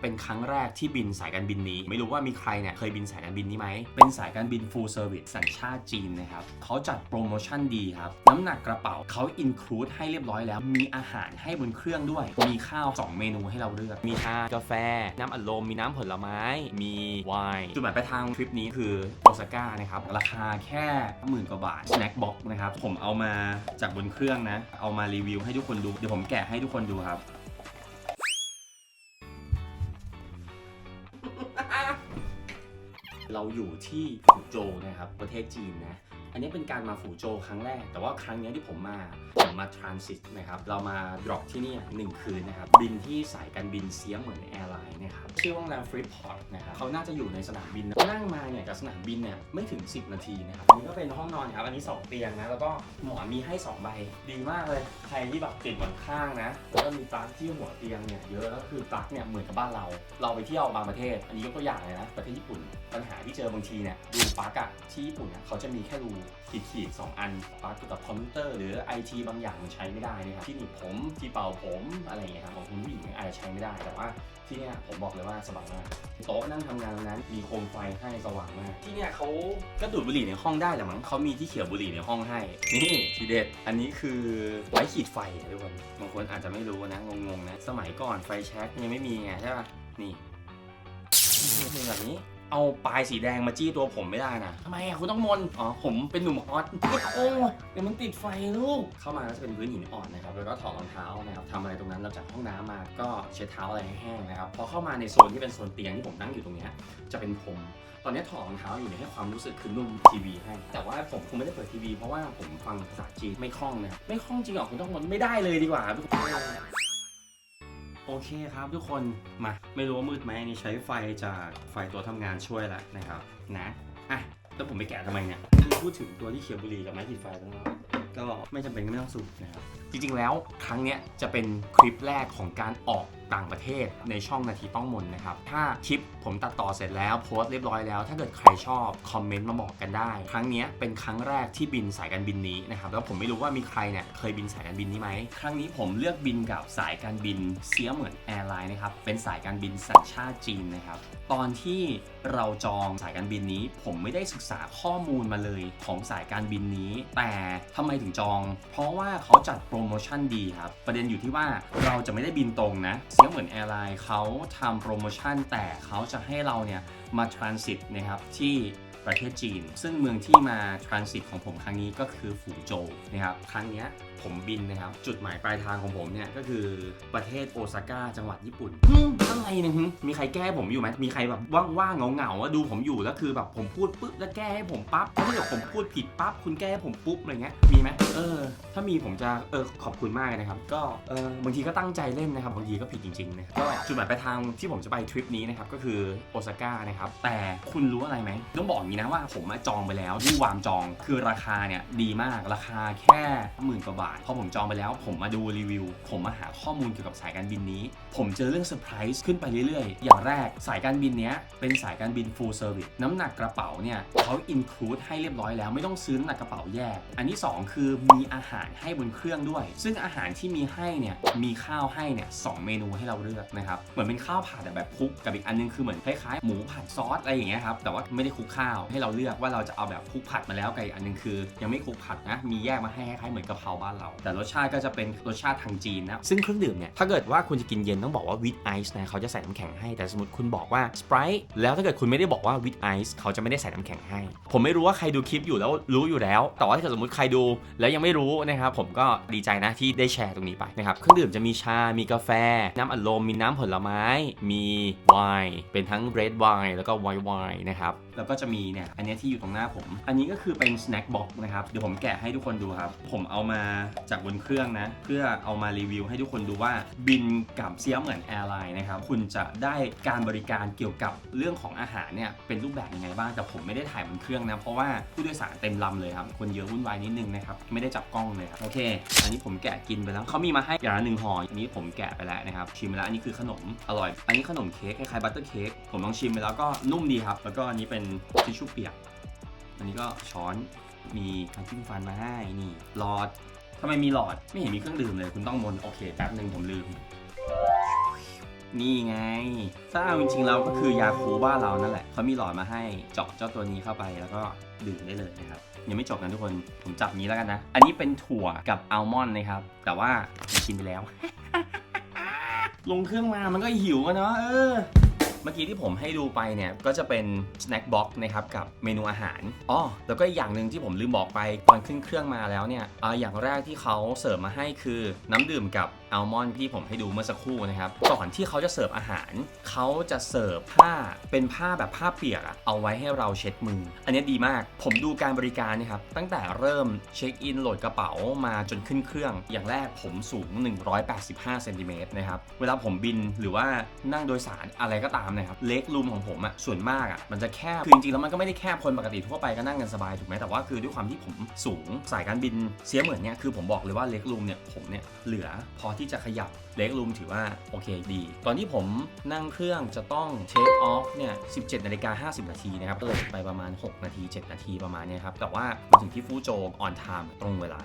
เป็นครั้งแรกที่บินสายการบินนี้ ไม่รู้ว่ามีใครเนี่ยเคยบินสายการบินนี้ไหม เป็นสายการบิน full service สัญชาติจีนนะครับเขาจัดโปรโมชั่นดีครับ น้ำหนักกระเป๋าเขา include ให้เรียบร้อยแล้ว มีอาหารให้บนเครื่องด้วย มีข้าว 2 เมนูให้เราเลือก มีชากาแฟ น้ำอัดลม มีน้ำผลไม้ มีไวน์จุดหมายปลายทางทริปนี้คือโอซาก้านะครับราคาแค่หมื่นกว่าบาท snack box นะครับผมเอามาจากบนเครื่องนะเอามารีวิวให้ทุกคนดูเดี๋ยวผมแกะให้ทุกคนดูครับ เราอยู่ที่ฝูโจวนะครับประเทศจีนนะอันนี้เป็นการมาฝูโจวครั้งแรก แต่ว่าครั้งนี้ที่ผมมาผมมาทรานสิตนะครับเรามาดรอปที่นี่หนึ่งคืนนะครับบินที่สายการบินเสียเหมือนแอร์ไลน์นะครับ ชื่อว่าโรงแรมฟรีพอร์ตนะครับเขาน่าจะอยู่ในสนามบินนะนั่งมาเนี่ยจากสนามบินเนี่ยไม่ถึง 10 นาทีนะครับอันนี้ก็เป็นห้องนอนครับอันนี้ 2 เตียงนะแล้วก็หมอนมีให้ 2 ใบ ดีมากเลย ใครที่แบบติดหมอนข้างนะแล้วก็มีปลั๊กที่หัวเตียงเนี่ยเยอะแล้วคือปลั๊กเนี่ยเหมือนกับบ้านเรา เราไปเที่ยวบางประเทศ อันนี้ยกตัวอย่างเลยนะประเทศญี่ปุ่น ปัญหาที่เจอบางทีเนี่ยรูปลั๊กอะที่ญี่ปุ่นอะเขาจะมีแค่รูขีดขีดๆสองอันปลั๊กเกี่ยวกับคอมพิวเตอร์หรือไอทีบางอย่างมันใช้ไม่ได้นะครับที่หนีบผมที่เป่าผมอะไรอย่างเงี้ยครับของคุณผู้หญิงอาจจะใช้ไม่ได้แต่ว่าที่เนี่ยผมบอกเลยว่าสบายมากโต๊ะนั่งทำงานตรงนั้นมีโคมไฟให้สว่างมาก ที่เนี่ยเขาก็ดูดบุหรี่ในห้องได้แหละมั้งเขามีที่เขียวบุหรี่ในห้องให้ นี่ทีเด็ด อันนี้คือไว้ขีดไฟอะทุกคนบางคนอาจจะไม่รู้นะงงๆนะ สมัยก่อนไฟแช็กยังไม่มีไงใช่ป่ะนี่เป็นแบบนี้ เอาปลายสีแดงมาจี้ตัวผมไม่ได้นะทำไมอะคุณต้องมน อ๋อ ผมเป็นหนุ่มฮอตโอ้เดี๋ยวมันติดไฟลูก เข้ามาก็จะเป็นพื้นหินอ่อนนะครับ แล้วก็ถอดรองเท้านะครับทำอะไรตรงนั้นเราจากห้องน้ำมา ก็เช็ดเท้าอะไรให้แห้งนะครับ พอเข้ามาในโซนที่เป็นโซนเตียงที่ผมนั่งอยู่ตรงเนี้ยจะเป็นผมตอนนี้ถอดรองเท้าอยู่เนี่ยให้ความรู้สึกคือนุ่มทีวีให้ แต่ว่าผมคงไม่ได้เปิดทีวีเพราะว่าผมฟังภาษาจีนไม่คล่องนะครับไม่คล่องจริงเหรอคุณต้องมนไม่ได้เลยดีกว่าทุกคน โอเคครับทุกคนมาไม่รู้ว่ามืดไหมนี่ใช้ไฟจากไฟตัวทำงานช่วยแล้วนะครับนะอะแล้วผมไปแกะทำไมเนี่ยพูดถึงตัวที่เขียวบุหรี่กับไม้ขีดไฟแล้วก็ไม่จำเป็นก็ไม่ต้องสูบนะครับ จริงๆ แล้วครั้งเนี้ยจะเป็นคลิปแรกของการออกต่างประเทศในช่องนาทีต้องมนนะครับ ถ้าคลิปผมตัดต่อเสร็จแล้วโพสต์เรียบร้อยแล้ว ถ้าเกิดใครชอบคอมเมนต์มาบอกกันได้ ครั้งนี้เป็นครั้งแรกที่บินสายการบินนี้นะครับ แล้วผมไม่รู้ว่ามีใครเนี่ยเคยบินสายการบินนี้ไหม ครั้งนี้ผมเลือกบินกับสายการบินเสียเหมือนแอร์ไลน์นะครับ เป็นสายการบินสัญชาติจีนนะครับ ตอนที่เราจองสายการบินนี้ ผมไม่ได้ศึกษาข้อมูลมาเลยของสายการบินนี้ แต่ทำไมถึงจอง เพราะว่าเขาจัดโปรโมมชั่นดีครับ ประเด็นอยู่ที่ว่าเราจะไม่ได้บินตรงนะเสียเหมือนแอร์ไลน์เขาทำโปรโมชั่นแต่เขาจะให้เราเนี่ยมาทรานสิตนะครับที่ ประเทศจีน ซึ่งเมืองที่มาทรานสิตของผมครั้งนี้ก็คือฝูโจวนะครับ ครั้งนี้ผมบินนะครับ จุดหมายปลายทางของผมเนี่ยก็คือประเทศโอซาก้าจังหวัดญี่ปุ่นอืมอะไรนี่ยหึมีใครแก้ผมอยู่ไหมมีใครแบบว่างๆเหงาๆว่าดูผมอยู่แล้วคือแบบผมพูดปุ๊บแล้วแก้ให้ผมปั๊บถ้าเกิดผมพูดผิดปั๊บคุณแก้ให้ผมปุ๊บอะไรเงี้ยมีไหมเออ ถ้ามีผมจะเออขอบคุณมากเลยนะครับ ก็เออบางทีก็ตั้งใจเล่นนะครับบางทีก็ผิดจริงๆนะครับก็จุดหมายปลายทางที่ผมจะไปทริปนี้นะครับก็คือโอซาก้านะครับแต่คุณรู้อะไรไหมต้องบอกอย่างนี้นะว่าผมมาจองไปแล้วที่วามจองคือราคาเนี่ยดีมากราคาแค่หมื่นกว่าบาทพอผมจองไปแล้ว ผมมาดูรีวิว ผมมาหาข้อมูลเกี่ยวกับสายการบินนี้ ผมเจอเรื่องเซอร์ไพรส์ขึ้นไปเรื่อยๆ อย่างแรกสายการบินเนี้ยเป็นสายการบิน full service น้ำหนักกระเป๋าเนี่ยเขา include ให้เรียบร้อยแล้วไม่ต้องซื้อน้ำหนักกระเป๋าแยก อันที่สองคือมีอาหารให้บนเครื่องด้วย ซึ่งอาหารที่มีให้เนี่ยมีข้าวให้เนี่ยสองเมนูให้เราเลือกนะครับเหมือนเป็นข้าวผัดแบบคลุกกับอีกอันนึงคือเหมือนคล้ายๆหมูผัดซอสอะไรอย่างเงี้ยครับแต่ว่าไม่ได้คลุกข้าวให้เราเลือกว่าเราจะเอาแบบคลุกผัดมาแล้วกับอีกอันนึงคือ ยังไม่คลุกผัดนะ มีแยกมาให้คล้ายๆเหมือนกะเพราบ้านเรา แต่รสชาติก็จะเป็นรสชาติทางจีนนะซึ่งเครื่องดื่มเนี่ยถ้าเกิดว่าคุณจะกินเย็นต้องบอกว่าวิดไอซ์นะเขาจะใส่น้ำแข็งให้แต่สมมติคุณบอกว่าสไปร์แล้วถ้าเกิดคุณไม่ได้บอกว่าวิดไอซ์เขาจะไม่ได้ใส่น้ำแข็งให้ ผมไม่รู้ว่าใครดูคลิปอยู่แล้วรู้อยู่แล้ว แต่ว่าถ้าเกิดสมมติใครดูแล้วยังไม่รู้นะครับผมก็ดีใจนะที่ได้แชร์ตรงนี้ไปนะครับเครื่องดื่มจะมีชา มีกาแฟ น้ำอัดลม มีน้ำผลไม้ มีไวน์เป็นทั้ง red wine แล้วก็ white wine นะครับแล้วก็จะมีเนี่ยอันนี้ที่อยู่ตรงหน้าผม อันนี้ก็คือเป็น snack box นะครับเดี๋ยวผมแกะให้ทุกคนดูครับ ผมเอามาจากบนเครื่องนะ เพื่อเอามารีวิวให้ทุกคนดูว่าบินกับเซียเหมือนแอร์ไลน์นะครับคุณจะได้การบริการเกี่ยวกับเรื่องของอาหารเนี่ยเป็นรูปแบบยังไงบ้างแต่ผมไม่ได้ถ่ายบนเครื่องนะเพราะว่าผู้โดยสารเต็มลำเลยครับคนเยอะวุ่นวายนิดนึงนะครับไม่ได้จับกล้องเลยครับโอเค อันนี้ผมแกะกินไปแล้วเขามีมาให้อย่างหนึ่งห่ออันนี้ผมแกะไปแล้วนะครับชิมไปแล้วอันนี้คือขนมอร่อย อันนี้ขนมเค้กคล้ายๆบัตเตอร์เค้กผมลองชิมไปแล้วก็นุ่มดีครับแล้วก็อันนี้เป็นทิชชูเปียก อันนี้ก็ช้อนมีน้ำจิ้มฟันมาให้นี่หลอดทำไมมีหลอดไม่เห็นมีเครื่องดื่มเลย คุณต้องมนโอเคแป๊บหนึ่งผมลืม นี่ไง ถ้าเอาจริงๆเราก็คือยาคูบ้านเรานั่นแหละเขามีหลอดมาให้เจาะเจ้าตัวนี้เข้าไปแล้วก็ดื่มได้เลยนะครับยังไม่จบนะทุกคนผมจับนี้แล้วกันนะ อันนี้เป็นถั่วกับอัลมอนด์นะครับ แต่ว่าผมกินไปแล้ว ลงเครื่องมามันก็หิวอะเนาะเออ มื่อกี้ที่ผมให้ดูไปเนี่ยก็จะเป็นสแน็คบ็อกนะครับกับเมนูอาหารอ๋อแล้วก็อีกอย่างหนึ่งที่ผมลืมบอกไปตอนขึ้นเครื่องมาแล้วเนี่ยอ่าอย่างแรกที่เขาเสิร์ฟมาให้คือน้ำดื่มกับอัลมอนด์ที่ผมให้ดูเมื่อสักครู่นะครับก่อนที่เขาจะเสิร์ฟอาหาร เขาจะเสิร์ฟผ้าเป็นผ้าแบบผ้าเปียกอะเอาไว้ให้เราเช็ดมือ อันนี้ดีมาก ผมดูการบริการนะครับ ตั้งแต่เริ่มเช็คอินโหลดกระเป๋ามาจนขึ้นเครื่อง อย่างแรกผมสูง 185เซนติเมตรนะครับ เวลาผมบินหรือว่านั่งโดยสารอะไรก็ตามนะครับ เล็กรูมของผมอะส่วนมากอะมันจะแคบ คือจริงๆแล้วมันก็ไม่ได้แคบคนปกติทั่วไปก็นั่งกันสบายถูกไหมแต่ว่าคือด้วยความที่ผมสูงสายการบินเสียเหมือนเนี่ยคือผมบอกเลยว่าเล็กรูมเนี่ยผมเนี่ยเหลือพอที่จะขยับเล็กรูมถือว่า โอเคดี ตอนที่ผมนั่งเครื่องจะต้องเช็คออฟเนี่ย 17นาฬิกา50 นาทีนะครับก็เลยไปประมาณ 6 นาที 7 นาทีประมาณนี้ครับ แต่ว่ามาถึงที่ฟูโจออนไทม์ตรงเวลา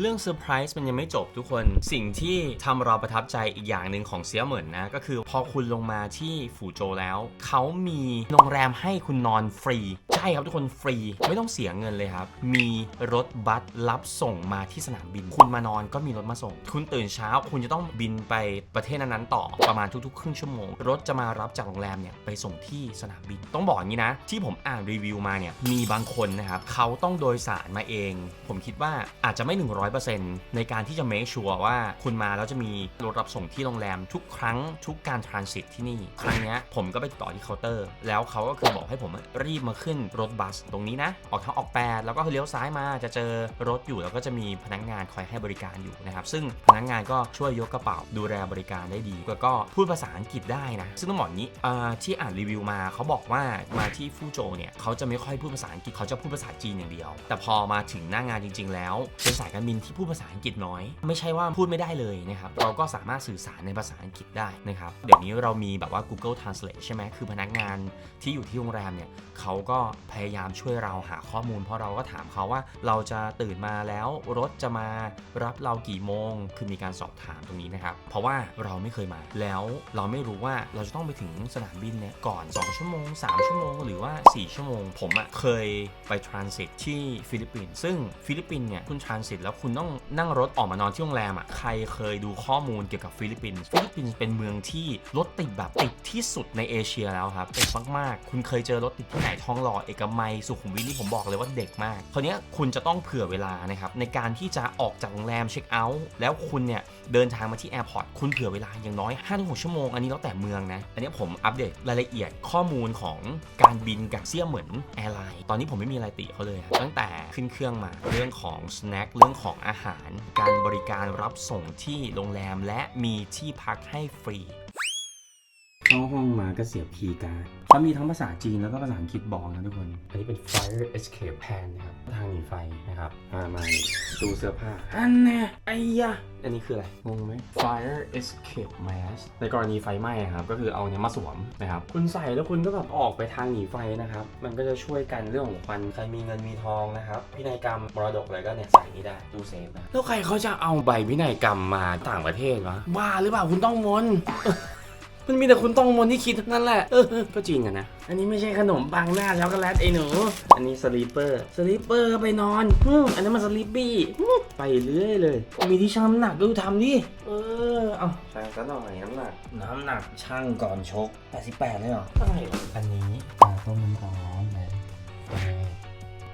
เรื่องเซอร์ไพรส์มันยังไม่จบทุกคน สิ่งที่ทำเราประทับใจอีกอย่างหนึ่งของเสียเหมินนะ ก็คือพอคุณลงมาที่ฝูโจแล้ว เขามีโรงแรมให้คุณนอนฟรี ใช่ครับทุกคนฟรี ไม่ต้องเสียเงินเลยครับ มีรถบัสรับส่งมาที่สนามบิน คุณมานอนก็มีรถมาส่ง คุณตื่นเช้า คุณจะต้องบินไปประเทศนั้นๆต่อประมาณทุกๆ ครึ่งชั่วโมง รถจะมารับจากโรงแรมเนี่ยไปส่งที่สนามบิน ต้องบอกอย่างนี้นะ ที่ผมอ่านรีวิวมาเนี่ยมีบางคนนะครับเขาต้องโดยสารมาเอง ผมคิดว่าอาจจะไม่100ในการที่จะ make sure ว่าคุณมาแล้วจะมีรถรับส่งที่โรงแรมทุกครั้งทุกการ transit ที่นี่ ครั้งนี้ผมก็ไปติดต่อที่เคาน์เตอร์ แล้วเขาก็คือบอกให้ผมรีบมาขึ้นรถบัสตรงนี้นะ ออกทางออก8แล้วก็เลี้ยวซ้ายมาจะเจอรถอยู่แล้วก็จะมีพนักงานคอยให้บริการอยู่นะครับ ซึ่งพนักงานก็ช่วยยกกระเป๋าดูแลบริการได้ดีแล้วก็พูดภาษาอังกฤษได้นะ ซึ่งต้องบอกนี้ที่อ่านรีวิวมาเขาบอกว่ามาที่ฟูโจเนี่ยเขาจะไม่ค่อยพูดภาษาอังกฤษเขาจะพูดภาษาจีนอย่างเดียว แต่พอมาถึงหน้างานจริง ๆ แล้วเป็นสายการบินที่พูดภาษาอังกฤษน้อย ไม่ใช่ว่าพูดไม่ได้เลยนะครับ เราก็สามารถสื่อสารในภาษาอังกฤษได้นะครับ เดี๋ยวนี้เรามีแบบว่า Google Translate ใช่ไหมคือพนักงานที่อยู่ที่โรงแรมเนี่ยเขาก็พยายามช่วยเราหาข้อมูล เพราะเราก็ถามเขาว่าเราจะตื่นมาแล้วรถจะมารับเรากี่โมง คือมีการสอบถามตรงนี้นะครับ เพราะว่าเราไม่เคยมาแล้วเราไม่รู้ว่าเราจะต้องไปถึงสนามบินเนี่ยก่อน 2 ชั่วโมง 3 ชั่วโมง หรือว่า 4 ชั่วโมง ผมอะเคยไปทรานสิตที่ฟิลิปปินส์ซึ่งฟิลิปปินส์เนี่ยคุณทรานสิตแล้วคุณต้องนั่งรถออกมานอนที่โรงแรมอะใครเคยดูข้อมูลเกี่ยวกับฟิลิปปินส์ฟิลิปปินส์เป็นเมืองที่รถติดแบบติดที่สุดในเอเชียแล้วครับติดมากๆ คุณเคยเจอรถติดที่ไหนทองหล่อเอกมัยสุขุมวิทนี่ผมบอกเลยว่าเด็กมากคราวนี้คุณจะต้องเผื่อเวลานะครับในการที่จะออกจากโรงแรมเช็คเอาท์แล้วคุณเนี่ยเดินทางมาที่แอร์พอร์ตคุณเผื่อเวลาอย่างน้อย5-6ชั่วโมงอันนี้แล้วแต่เมืองนะอันนี้ผมอัปเดตรายละเอียดข้อมูลของการบินกับเซี่ยเหมือนแอร์ไลน์ตอนนี้ผมไม่มีอะไรติเขาเลยตั้งแต่ขึ้นเครื่องมาเรื่องของสแน็คเรื่องของอาหาร การบริการรับส่งที่โรงแรมและมีที่พักให้ฟรี เข้าห้องมาก็เสียบคีย์การ์ดเขามีทั้งภาษาจีนแล้วก็ภาษาอังกฤษบอกนะทุกคน อันนี้เป็น Fire Escape Pan นะครับทางหนีไฟนะครับมามานี่ตู้เสื้อผ้า อันแน่ไอ้ยะ อันนี้คืออะไร งงไหม Fire Escape Mask ในกรณีไฟไหม้อะครับ ก็คือเอาเนี้ยมาสวมนะครับ คุณใส่แล้วคุณก็แบบออกไปทางหนีไฟนะครับ มันก็จะช่วยกันเรื่องของควัน ใครมีเงินมีทองนะครับ พินัยกรรมมรดกอะไรก็เนี่ยใส่นี่ได้ตู้เซฟนะ แล้วใครเขาจะเอาใบพินัยกรรมมาต่างประเทศวะบ้าหรือเปล่าคุณต้องมน มันมีแต่คุณต้องมนที่คิดทั้งนั้นแหละ เออก็จริงอะนะ อันนี้ไม่ใช่ขนมปังหน้าช็อกโกแลตไอ้หนู อันนี้สลีปเปอร์ สลีปเปอร์ก็ไปนอนอืมอันนั้นมันสลีปปี้อืมไปเรื่อยเลย มีที่ชั่งน้ำหนักดูทำดิ เออ เอาชั่งซะหน่อยน้ำหนัก น้ำหนักช่างก่อนชก 88เลยเหรออะไรวะอันนี้ปลาต้มน้ำร้อนนะ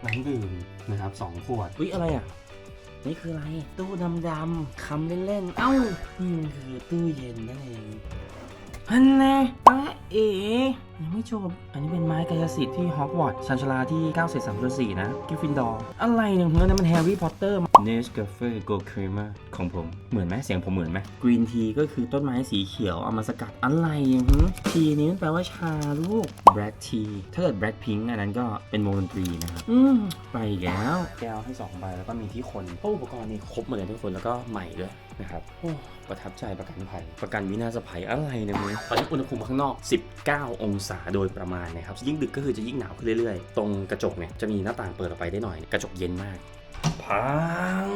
น้ำดื่มนะครับสองขวด อุ๊ย อะไรอะนี่คืออะไร ตู้ดำดำๆคำเล่นๆ เอ้า นี่มันคือตู้เย็นนั่นเอง ฮันแน่ป้าเอ๋ยังไม่จบ อันนี้เป็นไม้กายสิทธิ์ที่ฮอกวอตส์ชันชาลาที่9เศษ3ส่วน4นะกิฟฟินดอร์อะไรเนี่ยเงินนั้นมันแฮร์รี่พอตเตอร์เนสกาเฟ่โกลครีมของผม เหมือนไหมเสียงผมเหมือนไหมกรีนทีก็คือต้นไม้สีเขียว เอามาสกัดอะไรอย่างฮึทีนี้มันแปลว่าชาลูกแบล็กทีถ้าเกิดแบล็กพิงค์อันนั้นก็เป็นวงดนตรีนะครับอืมไปอีกแล้วแก้วให้2ใบแล้วก็มีที่คนโอ้อุปกรณ์นี่ครบหมดเลยทุกคนแล้วก็ใหม่ด้วย นะครับโอ้ประทับใจประกันภัย ประกันวินาศภัยอะไรเนี่ยมึงตอนนี้อุณหภูมิข้างนอก 19 องศาโดยประมาณนะครับ ยิ่งดึกก็คือจะยิ่งหนาวขึ้นเรื่อยๆ ตรงกระจกเนี่ยจะมีหน้าต่างเปิดออกไปได้หน่อย กระจกเย็นมากพัง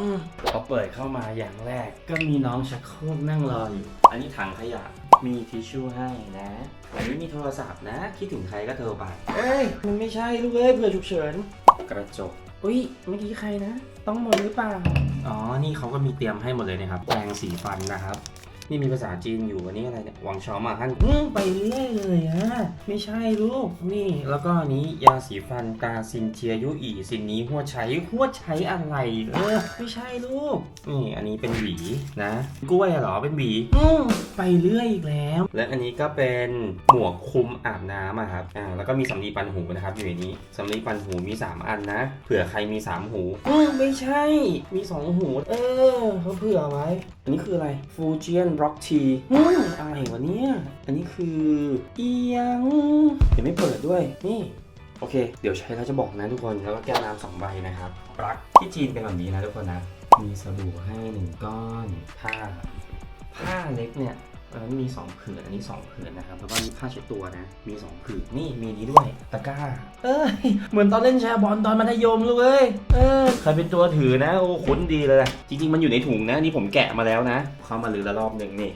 พอเปิดเข้ามาอย่างแรก ก็มีน้องชักโครกนั่งรออยู่อันนี้ถังขยะมีทิชชู่ให้นะอันนี้มีโทรศัพท์นะ คิดถึงใครก็โทรไป เอ้ย มันไม่ใช่ลูกเอ้ยเผื่อฉุกเฉิน กระจก อุ้ยเมื่อกี้ใครนะ ต้องหมดหรือเปล่า อ๋อ นี่เขาก็มีเตรียมให้หมดเลยนะครับ แปรงสีฟันนะครับ นี่มีภาษาจีนอยู่อันนี้อะไรเนี่ยหวังชอมาฮั่นอืมไปเรื่อยเลยอะไม่ใช่ลูกนี่ แล้วก็อันนี้ยาสีฟันตาซินเจียยุอีซินนี้หัวใช้หัวใช้อะไรเออไม่ใช่ลูกนี่อันนี้เป็นหวีนะ กล้วยเหรอเป็นหวีอืมไปเรื่อยอีกแล้ว และอันนี้ก็เป็นหมวกคลุมอาบน้ำอะครับอ่าแล้วก็มีสำลีปันหูนะครับอยู่ในนี้สำลีปันหูมี 3 อันนะ เผื่อใครมี 3 หูอืมไม่ใช่มี 2 หู เออเขาเผื่อไว้ อันนี้คืออะไรฟูเจียนร็อกทีอะไรวะเนี่ย อันนี้คือเอียงเดี๋ยวไม่เปิดด้วย นี่ โอเค เดี๋ยวใช้แล้วจะบอกนะทุกคน แล้วก็แก้วน้ำสองใบนะครับปลั๊กที่จีนเป็นแบบนี้นะทุกคนนะ มีสบู่ให้หนึ่งก้อนผ้าผ้าเล็กเนี่ย เออมีสองผืนอันนี้สองผืนนะครับแล้วก็มีผ้าเช็ดตัวนะมีสองผืนนี่มีนี้ด้วยตะกร้า เอ้ยเหมือนตอนเล่นแชร์บอลตอนมัธยมเลยเว้ยเออใครเป็นตัวถือนะโอ้คุ้นดีเลย จริง ๆ มันอยู่ในถุงนะนี่ผมแกะมาแล้วนะเข้ามาลือละรอบหนึ่งนี่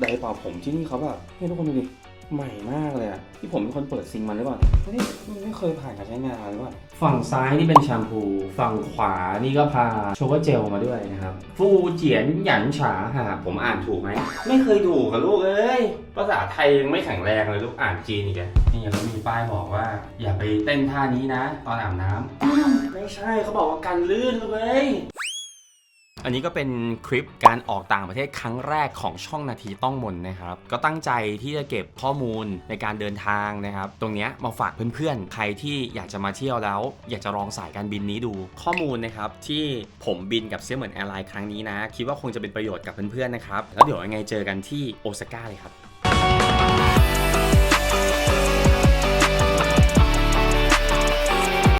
ไดร์เป่าผมที่นี่เขาแบบเฮ้ยทุกคนดูดิ ใหม่มากเลยอะที่ผมเป็นคนเปิดซิงค์มันหรือเปล่าเฮ้ยมันไม่เคยผ่านการใช้งานหรือเปล่าฝั่งซ้ายนี่เป็นแชมพู ฝั่งขวานี่ก็พาโชว์เจลมาด้วยนะครับ ฟูเจียนหยันฉาหาผมอ่านถูกไหม ไม่เคยถูกกับลูกเอ้ย ภาษาไทยยังไม่แข็งแรงเลยลูกอ่านจีนอีกแกนี่เขามีป้ายบอกว่า อย่าไปเต้นท่านี้นะ ตอนอาบน้ำไม่ใช่เขาบอกว่ากันลื่นลูกเอ้ย อันนี้ก็เป็นคลิปการออกต่างประเทศครั้งแรกของช่องนาทีต้องมนนะครับ ก็ตั้งใจที่จะเก็บข้อมูลในการเดินทางนะครับ ตรงเนี้ยมาฝากเพื่อนๆ ใครที่อยากจะมาเที่ยวแล้ว อยากจะลองสายการบินนี้ดู ข้อมูลนะครับที่ผมบินกับเซี่ยเหมือนแอร์ไลน์ครั้งนี้นะ คิดว่าคงจะเป็นประโยชน์กับเพื่อนๆนะครับ แล้วเดี๋ยวยังไงเจอกันที่โอซาก้าเลยครับ